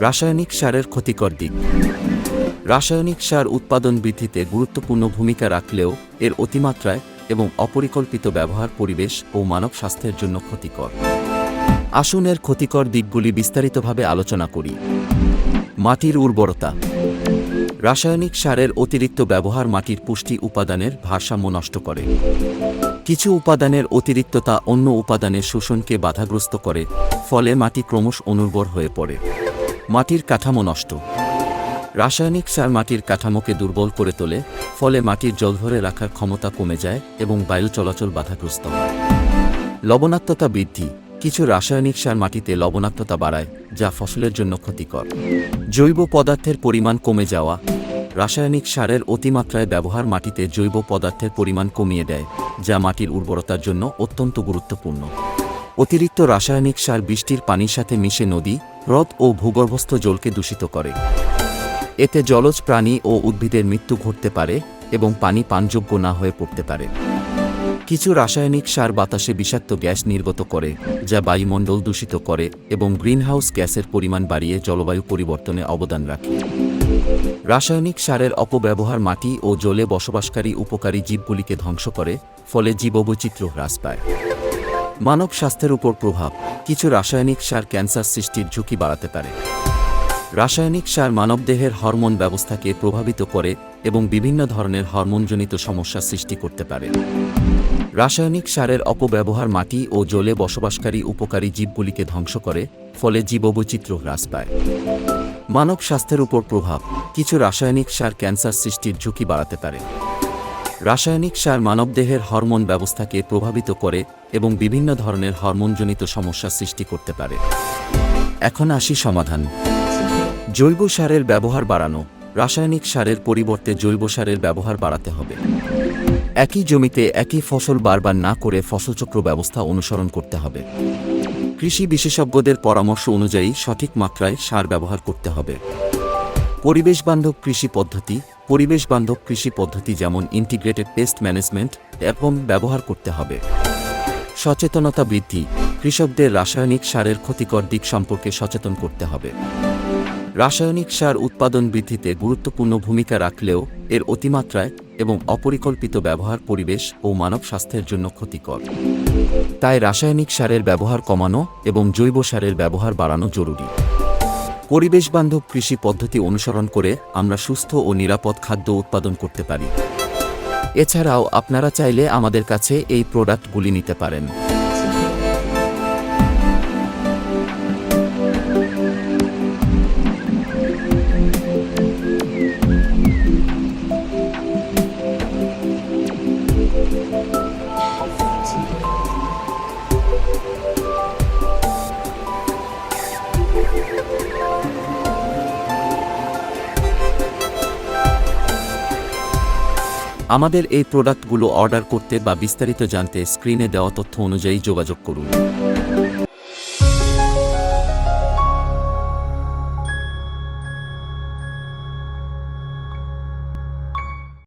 রাসায়নিক সারের ক্ষতিকর দিক। রাসায়নিক সার উৎপাদন বৃদ্ধিতে গুরুত্বপূর্ণ ভূমিকা রাখলেও এর অতিমাত্রায় এবং অপরিকল্পিত ব্যবহার পরিবেশ ও মানব স্বাস্থ্যের জন্য ক্ষতিকর। আসুন এর ক্ষতিকর দিকগুলি বিস্তারিতভাবে আলোচনা করি। মাটির উর্বরতা। রাসায়নিক সারের অতিরিক্ত ব্যবহার মাটির পুষ্টি উপাদানের ভারসাম্য নষ্ট করে। কিছু উপাদানের অতিরিক্ততা অন্য উপাদানের শোষণকে বাধাগ্রস্ত করে, ফলে মাটি ক্রমশ অনুর্বর হয়ে পড়ে। মাটির কাঠামো নষ্ট। রাসায়নিক সার মাটির কাঠামোকে দুর্বল করে তোলে, ফলে মাটির জল ধরে রাখার ক্ষমতা কমে যায় এবং বায়ু চলাচল বাধাগ্রস্ত হয়। লবণাক্ততা বৃদ্ধি। কিছু রাসায়নিক সার মাটিতে লবণাক্ততা বাড়ায়, যা ফসলের জন্য ক্ষতিকর। জৈব পদার্থের পরিমাণ কমে যাওয়া। রাসায়নিক সারের অতিমাত্রায় ব্যবহার মাটিতে জৈব পদার্থের পরিমাণ কমিয়ে দেয়, যা মাটির উর্বরতার জন্য অত্যন্ত গুরুত্বপূর্ণ। অতিরিক্ত রাসায়নিক সার বৃষ্টির পানির সাথে মিশে নদী, হ্রদ ও ভূগর্ভস্থ জলকে দূষিত করে। এতে জলজ প্রাণী ও উদ্ভিদের মৃত্যু ঘটতে পারে এবং পানি পানযোগ্য না হয়ে পড়তে পারে। কিছু রাসায়নিক সার বাতাসে বিষাক্ত গ্যাস নির্গত করে, যা বায়ুমণ্ডল দূষিত করে এবং গ্রিনহাউস গ্যাসের পরিমাণ বাড়িয়ে জলবায়ু পরিবর্তনে অবদান রাখে। রাসায়নিক সারের অপব্যবহার মাটি ও জলে বসবাসকারী উপকারী জীবগুলিকে ধ্বংস করে, ফলে জীববৈচিত্র্য হ্রাস পায়। মানব স্বাস্থ্যের উপর প্রভাব, কিছু রাসায়নিক সার ক্যান্সার সৃষ্টির ঝুঁকি বাড়াতে পারে। রাসায়নিক সার মানবদেহের হরমোন ব্যবস্থাকে প্রভাবিত করে এবং বিভিন্ন ধরনের হরমোনজনিত সমস্যা সৃষ্টি করতে পারে। রাসায়নিক সারের অপব্যবহার মাটি ও জলে বসবাসকারী উপকারী জীবগুলিকে ধ্বংস করে, ফলে জীববৈচিত্র্য হ্রাস পায়। মানব স্বাস্থ্যের উপর প্রভাব, কিছু রাসায়নিক সার ক্যান্সার সৃষ্টির ঝুঁকি বাড়াতে পারে। রাসায়নিক সার মানবদেহের হরমোন ব্যবস্থাকে প্রভাবিত করে এবং বিভিন্ন ধরনের হরমোনজনিত সমস্যা সৃষ্টি করতে পারে। এখন আসি সমাধান। জৈব সারের ব্যবহার বাড়ানো। রাসায়নিক সারের পরিবর্তে জৈব সারের ব্যবহার বাড়াতে হবে। একই জমিতে একই ফসল বারবার না করে ফসলচক্র ব্যবস্থা অনুসরণ করতে হবে। কৃষি বিশেষজ্ঞদের পরামর্শ অনুযায়ী সঠিক মাত্রায় সার ব্যবহার করতে হবে। পরিবেশবান্ধব কৃষি পদ্ধতি পরিবেশ বান্ধব কৃষি পদ্ধতি যেমন ইন্টিগ্রেটেড পেস্ট ম্যানেজমেন্ট এবং ব্যবহার করতে হবে। সচেতনতা বৃদ্ধি, কৃষকদের রাসায়নিক সারের ক্ষতিকর দিক সম্পর্কে সচেতন করতে হবে। রাসায়নিক সার উৎপাদন বৃদ্ধিতে গুরুত্বপূর্ণ ভূমিকা রাখলেও এর অতিমাত্রায় এবং অপরিকল্পিত ব্যবহার পরিবেশ ও মানব স্বাস্থ্যের জন্য ক্ষতিকর। তাই রাসায়নিক সারের ব্যবহার কমানো এবং জৈব সারের ব্যবহার বাড়ানো জরুরি। পরিবেশ বান্ধব কৃষি পদ্ধতি অনুসরণ করে আমরা সুস্থ ও নিরাপদ খাদ্য উৎপাদন করতে পারি। এছাড়াও আপনারা চাইলে আমাদের কাছে এই প্রোডাক্টগুলি নিতে পারেন। আমাদের এই প্রোডাক্টগুলো অর্ডার করতে বা বিস্তারিত জানতে স্ক্রিনে দেওয়া তথ্য অনুযায়ী যোগাযোগ করুন।